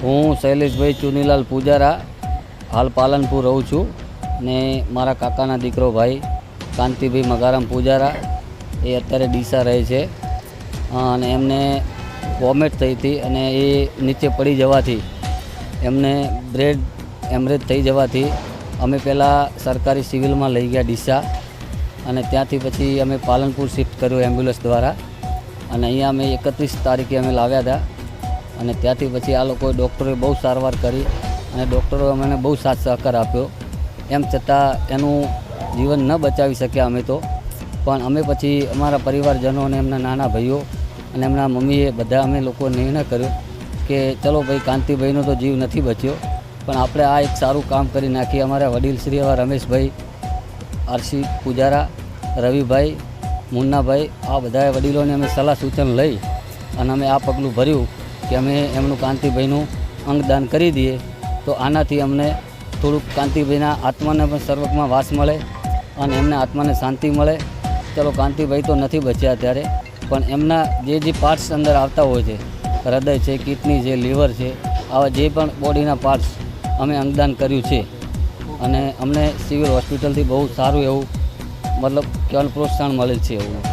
હું શૈલેષભાઈ ચુનીલાલ પૂજારા હાલ પાલનપુર રહું છું ને મારા કાકાના દીકરો ભાઈ કાંતિભાઈ મગારામ પૂજારા એ અત્યારે ડીસા રહે છે. અને એમને વોમેટ થઈ હતી અને એ નીચે પડી જવાથી એમને બ્રેડ એમરેજ થઈ જવાથી અમે પહેલાં સરકારી સિવિલમાં લઈ ગયા ડીસા અને ત્યાંથી પછી અમે પાલનપુર શિફ્ટ કર્યું એમ્બ્યુલન્સ દ્વારા. અને અહીંયા અમે એકત્રીસ તારીખે અમે લાવ્યા હતા. અને ત્યાંથી પછી આ લોકોએ ડૉક્ટરોએ બહુ સારવાર કરી અને ડૉક્ટરોએ અમને બહુ સાથ સહકાર આપ્યો. એમ છતાં એનું જીવન ન બચાવી શક્યા અમે તો. પણ અમે પછી અમારા પરિવારજનો અને એમના નાના ભાઈઓ અને એમના મમ્મીએ બધા અમે લોકો નિર્ણય કર્યો કે ચલો ભાઈ, કાંતિભાઈનો તો જીવ નથી બચ્યો, પણ આપણે આ એક સારું કામ કરી નાખીએ. અમારા વડીલ શ્રી એવા રમેશભાઈ, આરસી પૂજારા, રવિભાઈ, મુન્નાભાઈ, આ બધા વડીલોને અમે સલાહ સૂચન લઈ અને અમે આ પગલું ભર્યું. કે અમે એમનું કાંતિભાઈનું અંગદાન કરી દઈએ, તો આનાથી અમને થોડુંક કાંતિભાઈના આત્માને પણ સર્વકમાં વાસ મળે અને એમને આત્માને શાંતિ મળે. ચલો, કાંતિભાઈ તો નથી બચ્યા અત્યારે, પણ એમના જે જે પાર્ટ્સ અંદર આવતા હોય છે, હૃદય છે, કિડની છે, લીવર છે, આવા જે પણ બોડીના પાર્ટ્સ અમે અંગદાન કર્યું છે. અને અમને સિવિલ હોસ્પિટલથી બહુ સારું એવું, મતલબ કહેવાનું પ્રોત્સાહન મળેલ છે એવું.